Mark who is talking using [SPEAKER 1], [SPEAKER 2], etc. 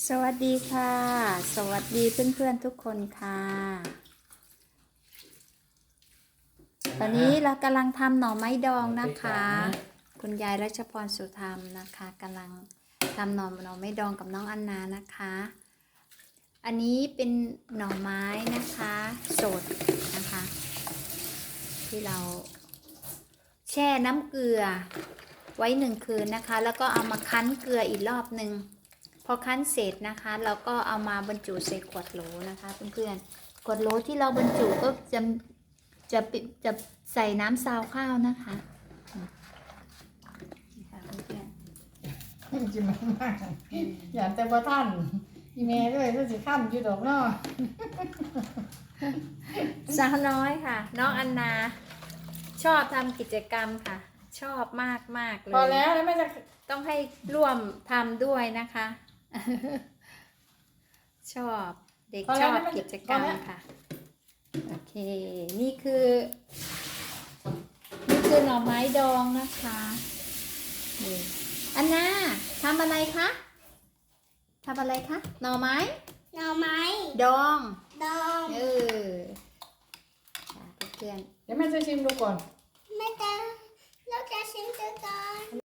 [SPEAKER 1] สวัสดีค่ะ สวัสดีเพื่อนๆทุกคนค่ะ ตอนนี้เรากำลังทำหน่อไม้ดองนะคะ คุณยายรัชพรสุธรรมนะคะกำลังทำหน่อหน่อไม้ดองกับน้องอันนานะคะ อันนี้เป็นหน่อไม้นะคะ สดนะคะ ที่เราแช่น้ำเกลือไว้หนึ่งคืนนะคะ แล้วก็เอามาคั้นเกลืออีกรอบหนึ่ง พอคั้นเสร็จนะคะ เราก็เอามาบรรจุใส่ขวดโหลนะคะเพื่อนๆขวดโหลที่เราบรรจุก็จะจะปิจะใส่น้ำซาวข้าวนะคะนี่ค่ะเพื่อน
[SPEAKER 2] จิมันมากอย่าแต่ว่าท่านอีเมลด้วยก็สิข้ามอยู่ดอกเนาะ
[SPEAKER 1] ๆสาวน้อยค่ะ น้องอันนา ชอบทำกิจกรรมค่ะ ชอบมากมากๆเลย
[SPEAKER 2] พอแล้วแล้วไม่จะ
[SPEAKER 1] ต้องให้ร่วมทำด้วยนะคะ ชอบเด็กชอบกิจกรรมค่ะ โอเค นี่คือ นี่คือหน่อไม้ดองนะคะอันนาทำอะไรคะทำอะไรคะหน่อไม้
[SPEAKER 3] หน่อไม้
[SPEAKER 1] ดอง
[SPEAKER 3] ดอง
[SPEAKER 1] เออเพื่อน
[SPEAKER 2] เดี๋ยวแม่จะชิมดูก่อน
[SPEAKER 1] แม่
[SPEAKER 3] จะเราจะชิมดูก่อน